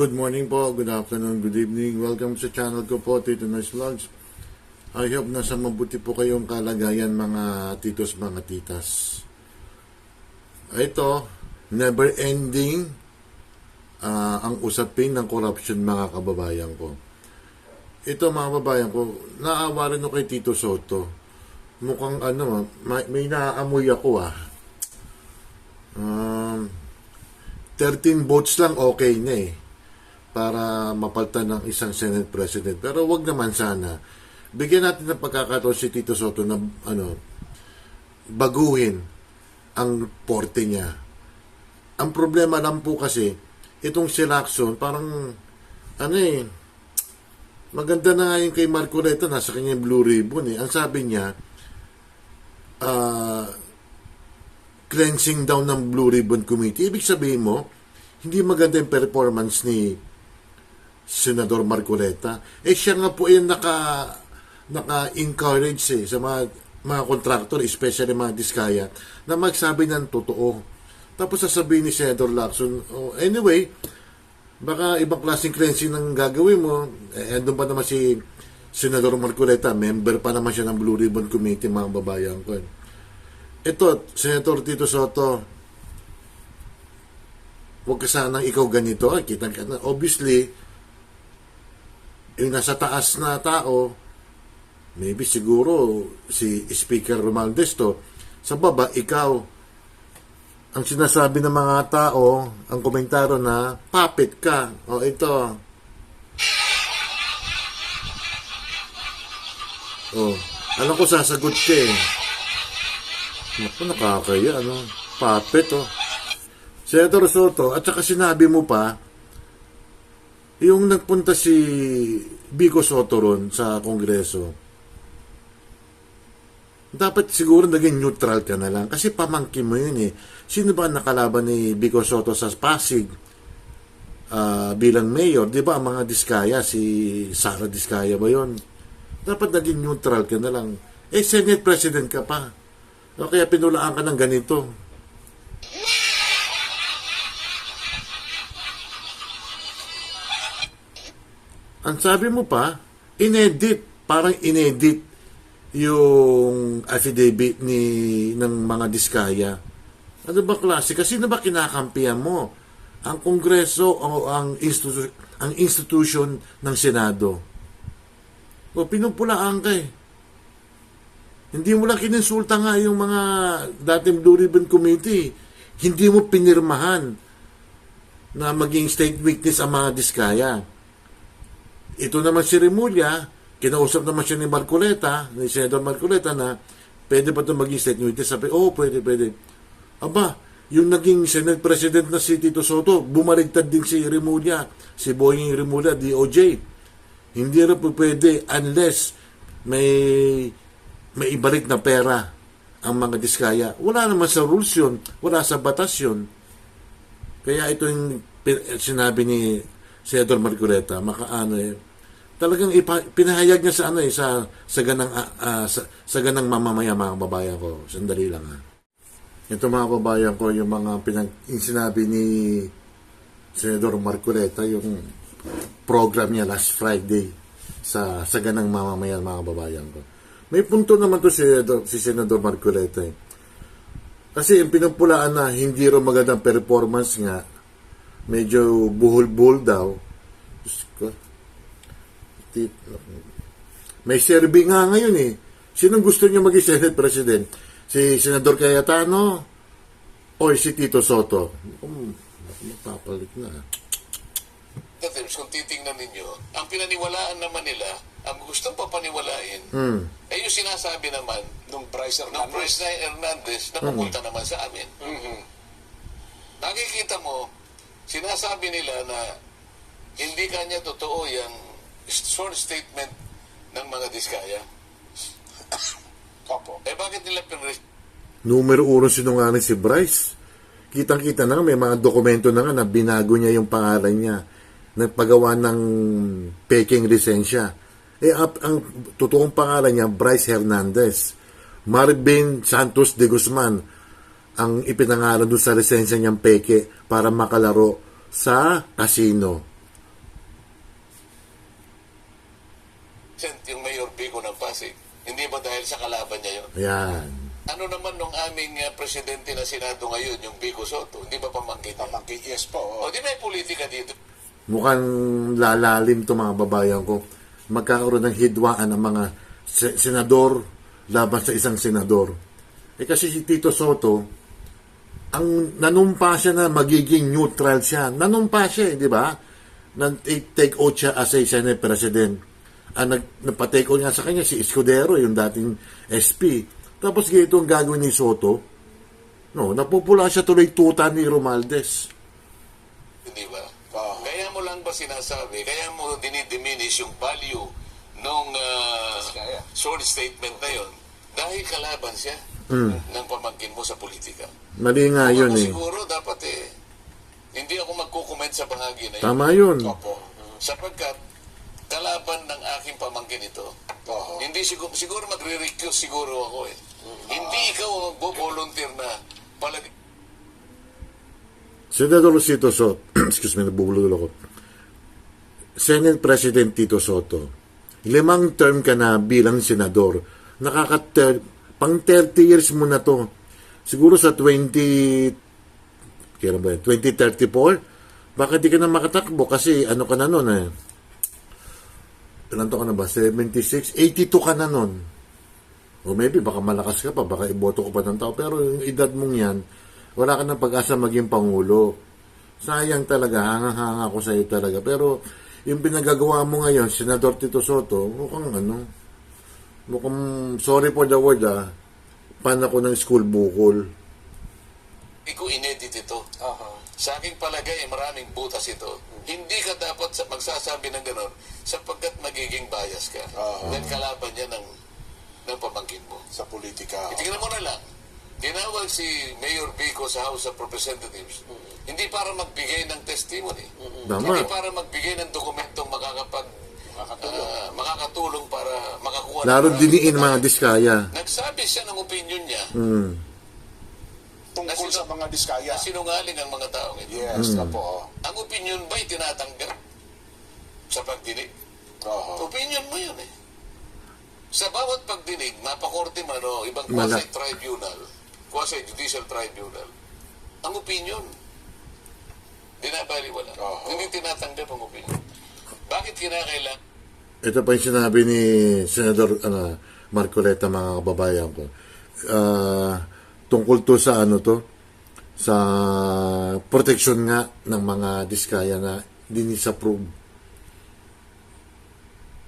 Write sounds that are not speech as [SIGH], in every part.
Good morning po, good afternoon, good evening. Welcome sa channel ko po, Tito Nice Vlogs. I hope nasa mabuti po kayong kalagayan mga titos, mga titas. Ito, never ending ah, ang usapin ng corruption mga kababayan ko. Ito mga kababayan ko, naawa rin kay Tito Soto. Mukhang ano, may, may naaamoy ako ah. Um, 13 votes lang okay na eh para mapaltan ng isang Senate President. Pero wag naman sana. Bigyan natin ng pagkakataon si Tito Soto na ano, baguhin ang porte niya. Ang problema lang po kasi, itong si Lacson, parang, ano eh, maganda na nga yung kay Marcoleta, nasa kanya yung blue ribbon eh. Ang sabi niya, ah, cleansing down ng Blue Ribbon Committee. Ibig sabihin mo, hindi maganda yung performance ni Senador Marcoleta. Eh siya nga po yung naka, naka-encourage eh, sa mga, mga contractor, especially mga diskaya, na magsabi ng totoo. Tapos sasabihin ni Senador Lacson, oh, anyway, baka ibang klaseng cleansing ng gagawin mo. Eh, andun pa naman si Senador Marcoleta, member pa naman siya ng Blue Ribbon Committee, mga babayan ko. Ito, Senator Tito Soto, huwag ka sanang ikaw ganito. Ay, kita na. Obviously, yung nasa taas na tao, maybe siguro si Speaker Romualdez to, sa baba, ikaw, ang sinasabi ng mga tao, ang komentaro na, puppet ka. O ito. O, alam ko sasagot ka eh. Naku, nakakaya, ano? Puppet, oh. Senator Soto, at saka sinabi mo pa, yung nagpunta si Bico Soto ron sa Kongreso, dapat siguro naging neutral ka na lang. Kasi pamangkin mo yun eh. Sino ba nakalaban ni Bico Soto sa Pasig ah, bilang mayor? Di ba ang mga Diskaya, si Sara Diskaya ba yun? Dapat naging neutral ka na lang. Eh, Senate President ka pa. O kaya pinulaan ka ng ganito. Ang sabi mo pa, inedit, parang inedit yung affidavit ni ng mga diskaya. Ano ba klase? Kasi na ba kinakampihan mo? Ang Kongreso o ang, institu- ang institution ng Senado? O pinupulaan ka eh. Hindi mo lang kininsulta nga yung mga dating Blue Ribbon Committee. Hindi mo pinirmahan na maging state witness ang mga diskaya. Ito naman si Remulla, kinausap naman siya ni Marcoleta, ni Senador Marcoleta na pwede ba ito maging state witness? Sabi, oh, pwede, pwede. Aba, yung naging Senate President na si Tito Soto, bumarigtad din si Remulla, si Boying Remulla, DOJ. Hindi rin po pwede unless may may ibalik na pera ang mga diskaya. Wala naman sa rules yun. Wala sa batas yun. Kaya ito yung sinabi ni Senador Marcoleta, makaano eh, talagang ipa, pinahayag niya sa ano eh, sa, sa ganang, ah, ah, sa, sa ganang mamamaya mga babayan ko. Sandali lang ha. Ito mga babayan ko, yung mga pinag, sinabi ni Senador Marcoleta, yung program niya last Friday sa, sa ganang mamamayan mga babayan ko. May punto naman to si, si Senador Marcoleta eh. Kasi yung pinupulaan na hindi rin magandang performance nga, medyo buhol-buhol daw. Tit- May survey nga ngayon eh. Sinong gusto niya maging Senate President? Si Senador Cayetano o si Tito Soto? Um, mapapalit na. Dathers, kung titingnan ninyo, ang pinaniwalaan naman nila, ang gustong papaniwalain, Hmm. ay yung sinasabi naman nung Bryce ng Hernandez. Bryce Hernandez na pupunta naman sa amin. Nakikita mo, sinasabi nila na hindi kanya totoo yung sworn statement ng mga diskaya. Opo. Eh bakit nila pinres Numero uno sinungaling si Bryce. Kitang-kita na nga, may mga dokumento na nga na binago niya yung pangalan niya. Nagpagawa ng peking lisensya. Eh, ap- ang totoong pangalan niya, Bryce Hernandez. Marvin Santos de Guzman ang ipinangalan doon sa lisensya niyang peke para makalaro sa casino. Yung Mayor Bico ng Pasig. Hindi ba dahil sa kalaban niya yun? Ayan. Ano naman nung aming uh, presidente na Senado ngayon, yung Bico Soto? Hindi ba pamangkin? Pamangkin, yes po. O di may politika dito. Mukhang lalalim to mga babayan ko. Magkakaroon ng hidwaan ang mga se- senador laban sa isang senador. Eh kasi si Tito Soto, ang nanumpa siya na magiging neutral siya. Nanumpa siya, eh, di ba? Na take oath siya as a Senate President. Ang nag, nagpa-take oath nga sa kanya si Escudero, yung dating SP. Tapos ganito ang gagawin ni Soto. No, napupula siya tuloy tuta ni Romaldes. Hindi ba? Oo. Kaya mo lang ba sinasabi, kaya mo dinidiminish yung value nung uh, short statement na yon dahil kalaban siya Hmm. ng pamangkin mo sa politika. Mali nga yun Ako eh. siguro dapat eh, hindi ako magkukomment sa bahagi na yun. Tama yun. Opo. Sapagkat kalaban ng aking pamangkin ito, Oo. hindi siguro, siguro magre-recuse siguro ako eh. Hindi ikaw ang magbo-volunteer na palag Senador Tito Soto, [CLEARS THROAT] excuse me, nabubulol ako. Senate President Tito Soto, limang term ka na bilang senador. Nakaka pang 30 years mo na to. Siguro sa 20 kailan ba yun? 2034 bakit di ka na makatakbo kasi ano ka na nun eh ilan to ka na ba 76 82 ka na nun o maybe baka malakas ka pa, baka iboto ko pa ng tao. Pero yung edad mong yan, wala ka ng pag-asa maging pangulo. Sayang talaga, hanga-hanga ko sa iyo talaga. Pero yung pinagagawa mo ngayon, Senador Tito Soto, mukhang ano, mukhang, sorry for the word ah, pan ako ng school bukol. Hindi ko inedit ito. Aha. Sa aking palagay, maraming butas ito. Hindi ka dapat sa magsasabi ng gano'n sapagkat magiging bias ka. Oo. Dahil kalaban niya ng, ng pamangkin mo. Sa politika. Tingnan mo na lang. Tinawag si Mayor Bico sa House of Representatives. Hindi para magbigay ng testimony. Tama. Hindi para magbigay ng dokumentong makakapag Makakatulong. ah, makakatulong para makakuha Lalo maraming diniin mga diskaya. Nagsabi siya ng opinion niya Hmm. Tungkol Nasino- sa mga diskaya. sinungaling ang mga taong ito. Yes, opo. Ang opinion ba'y tinatanggap sa pagdinig? Oo. Opinion mo yun eh. Sa bawat pagdinig, mapakorte man o ibang quasi-tribunal, quasi-judicial tribunal, ang opinion, dinabaliwala. Oo. Hindi tinatanggap ang opinion. Bakit kinakailangan? Ito pa yung sinabi ni Senador ano, Marcoleta mga kababayan ko. Ah, tungkol to sa ano to sa protection nga ng mga diskaya na dinisapprove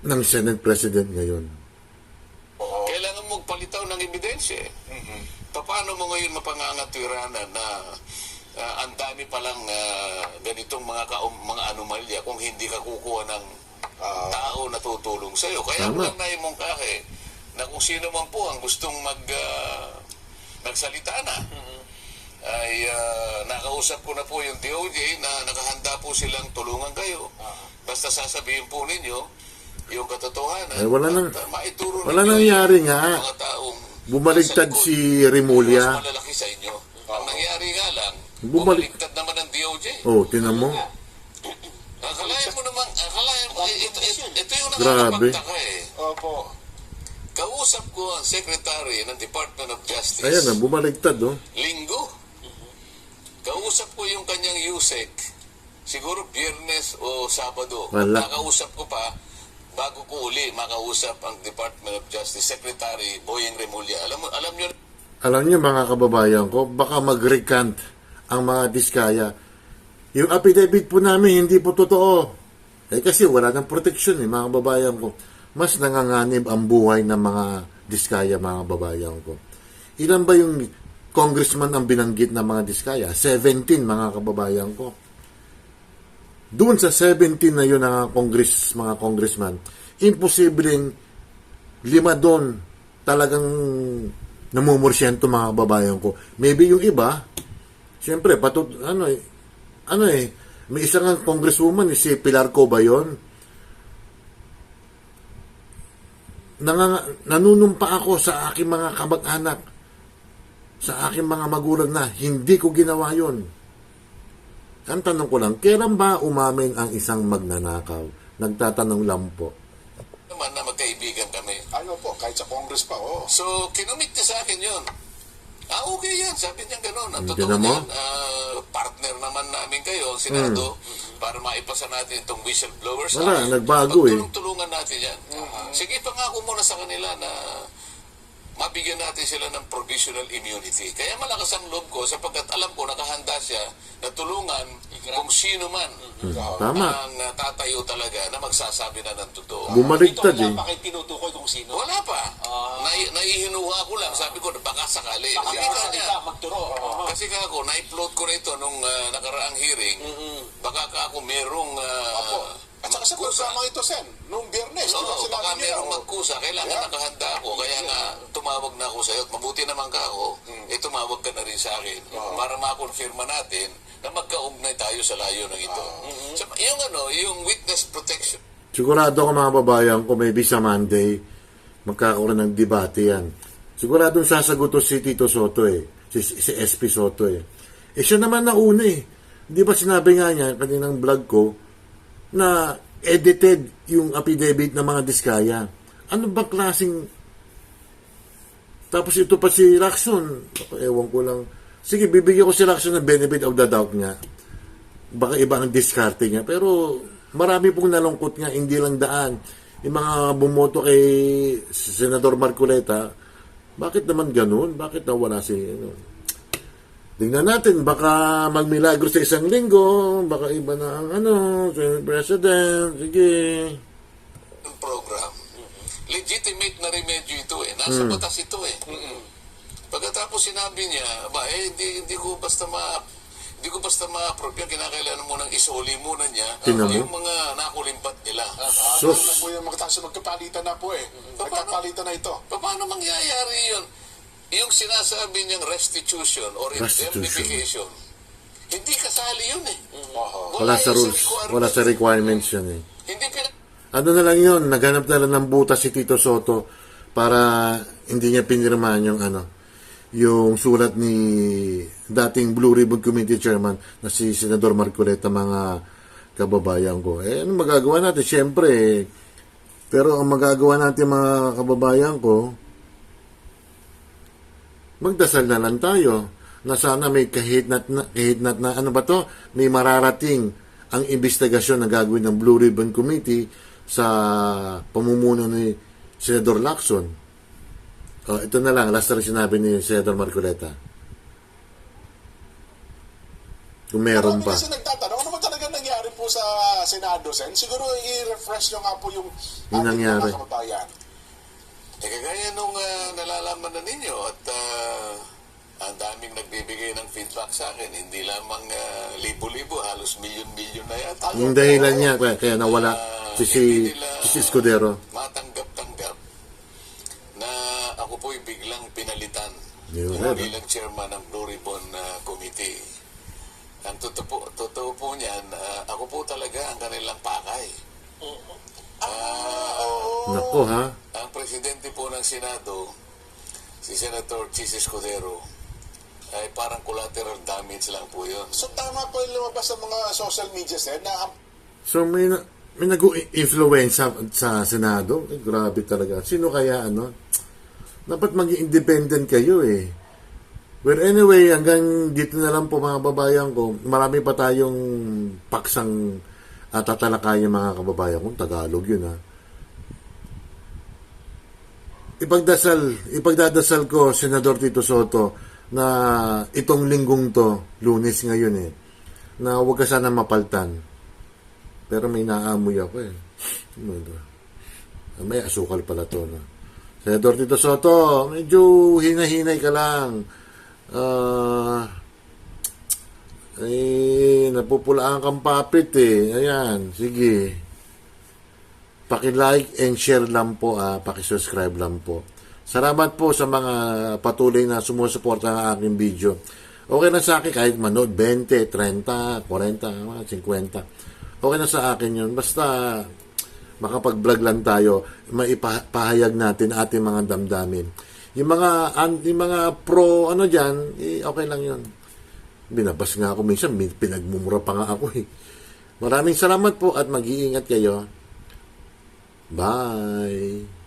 ng Senate President ngayon. Kailangan mong palitaw ng ebidensya eh. Paano mo ngayon mapangangatwiranan na ah, ang dami palang ah, ganitong mga kaum, mga anomalya kung hindi ka kukuha ng Ah, tao na tutulong sa iyo. Kaya Tama. mo lang naimong kake na kung sino man po ang gustong mag ah, magsalita na ay ah, nakausap ko na po yung DOJ na nakahanda po silang tulungan kayo. Basta sasabihin po ninyo yung katotohanan Ay, wala nang- at, ah, maituro wala nangyari nga. mga taong si Remulla. mas malalaki sa inyo. Ang nangyari nga lang, Bumalik- bumaligtad naman ang DOJ. Oh, tinan mo. Akalain mo naman, akalain mo, eh, ito, ito, ito yung nakakapagtaka eh. Opo. Kausap ko ang Secretary ng Department of Justice. Ayan na, bumaligtad oh. Linggo. Kausap ko yung kanyang USEC. Siguro biyernes o Sabado. Wala. Nakausap ko pa bago ko uli makausap ang Department of Justice Secretary Boyeng Remulla. Alam mo, alam niyo Alam niyo mga kababayan ko, baka mag-recant ang mga diskaya. Yung affidavit po namin, hindi po totoo. Eh kasi wala ng protection eh, mga kababayan ko. Mas nanganganib ang buhay ng mga diskaya, mga kababayan ko. Ilan ba yung congressman ang binanggit ng mga diskaya? 17, mga kababayan ko. Doon sa 17 na yun ng congress, mga congressman, imposibleng lima doon talagang namumursyento mga kababayan ko. Maybe yung iba, siyempre, patut, ano eh, ano eh, may isang congresswoman, eh, si Pilar Co ba yun? Nanganga, nanunumpa ako sa aking mga kamag-anak, sa aking mga magulang na hindi ko ginawa yon. Ang tanong ko lang, kailan ba umamin ang isang magnanakaw? Nagtatanong lang po. naman na magkaibigan kahit sa Congress pa, oo. So, kinumit niya sa akin yun. Ah, okay yan. Sabi niya gano'n. Ang totoo na mo? niyan, ah, partner naman namin kayo, Senado, para maipasa natin itong whistleblowers. Hmm. Wala, Act. nagbago eh. Magtulong-tulungan natin yan. Sige, pangako muna sa kanila na mabigyan natin sila ng provisional immunity. Kaya malakas ang loob ko sapagkat alam ko nakahanda siya na tulungan kung sino man Oo. Tama. ang ah, tatayo talaga na magsasabi na ng totoo. Bumaliktad Ito, eh. wala pa kayo tinutukoy kung sino. Wala pa. Nai, naihinuha ko lang. Sabi ko, baka sakali. Baka Kasi ka niya. magturo. Oo. Kasi ka ako, na-upload ko na ito nung ah, nakaraang hearing. Baka ka ako merong... ah, Opo. At saka sa magkusa. programa ito, Sen, noong biyernes, Oo, sinabi baka niya, merong magkusa. Kailangan Yeah. nakahanda ako. Kaya nga, tumawag na ako sa iyo. At mabuti naman ka ako, eh tumawag ka na rin sa akin. Para makonfirma natin na magkaugnay tayo sa layo ng ito. So, yung ano, yung witness protection. Sigurado ko mga babayan ko maybe sa Monday magkakaroon ng debate yan. Siguradong sasagot to si Tito Soto eh. Si, si SP Soto eh. Eh siya naman nauna eh. Di ba sinabi nga niya kaninang vlog ko na edited yung affidavit ng mga diskaya. Ano ba klaseng tapos ito pa si Lacson. Ewan ko lang. Sige, bibigyan ko si Lacson ng benefit of the doubt niya. Baka iba ang diskarte niya. Pero marami pong nalungkot nga, hindi lang daan. Yung mga bumoto kay Senador Marcoleta, bakit naman ganun? Bakit nawala si... Ano? Tingnan natin, baka magmilagro sa isang linggo, baka iba na ang ano, President, sige. program. Legitimate na remedyo ito eh. Nasa batas ito eh. Pagkatapos sinabi niya, ba eh, hindi, hindi ko basta ma hindi ko basta ma-approve yan, kinakailangan mo nang isoli muna niya Tingnan mo. yung mga nakulimpat nila. Ano Sus. na po yung magkakaso magkapalitan na po eh. Magkapalitan na ito. Pa- Paano mangyayari yun? Yung sinasabi niyang restitution or Restitution. indemnification, hindi kasali yun eh. Wala sa yun rules, requirement. wala sa requirements yan eh. Hindi pina- Ano na lang yun, naghanap na lang ng butas si Tito Soto para hindi niya pinirmahan yung ano, yung sulat ni dating Blue Ribbon Committee Chairman na si Senador Marcoleta mga kababayan ko. Eh, ano magagawa natin? Siyempre, eh, pero ang magagawa natin mga kababayan ko, magdasal na lang tayo na sana may kahitnat na, kahitnat na ano ba to, may mararating ang investigasyon na gagawin ng Blue Ribbon Committee sa pamumuno ni Senador Lacson. Oh, ito na lang, last na rin sinabi ni Senador Marcoleta. Kung meron pa. kasi nagtatanong, ano ba talaga nangyari po sa Senado, Sen? Siguro i-refresh nyo nga po yung Yung nangyari. mga kababayan. Eh, kagaya nung ah, nalalaman na ninyo at ah, ang daming nagbibigay ng feedback sa akin, hindi lamang ah, libo-libo, halos milyon-milyon na yata. Yung dahilan niya, kaya, kaya nawala Ah, si, si, nila si Escudero. Matanggap-tanggap na ako po'y biglang pinalitan Yun, uh, bilang chairman ng Blue Ribbon ah, Committee. Ang totoo po, totoo po niyan, ah, ako po talaga ang kanilang pakay. Ah, Nako ha. ang presidente po ng Senado, si Senator Chis Escudero, ay parang collateral damage lang po yun. So tama po yung lumabas sa mga social media, Sen, na ang So may, na- may nag-influence sa, sa Senado. Eh, grabe talaga. Sino kaya ano? Dapat maging independent kayo eh. Well, anyway, hanggang dito na lang po mga babayan ko. Marami pa tayong paksang at tatalakayan mga kababayan ko. Tagalog yun ha. Ipagdasal, ipagdadasal ko, Senador Tito Soto, na itong linggong to, lunes ngayon eh, na huwag ka sana mapaltan. Pero may naamoy ako eh. Ano? Ah, May asukal pala to. No? Senador Tito Soto, medyo hinahinay ka lang. Ah... eh, napupulaan kang papit eh. Ayan, sige. Paki-like and share lang po, ah, paki-subscribe lang po. Salamat po sa mga patuloy na sumusuporta ng aking video. Okay na sa akin kahit manood 20, 30, 40, mga 50. Okay na sa akin yun. Basta makapag-vlog lang tayo, maipahayag natin ating mga damdamin. Yung mga, yung mga pro, ano dyan, eh, okay lang yun. Binabas nga ako minsan, min- pinagmumura pa nga ako eh. Maraming salamat po at mag-iingat kayo. Bye!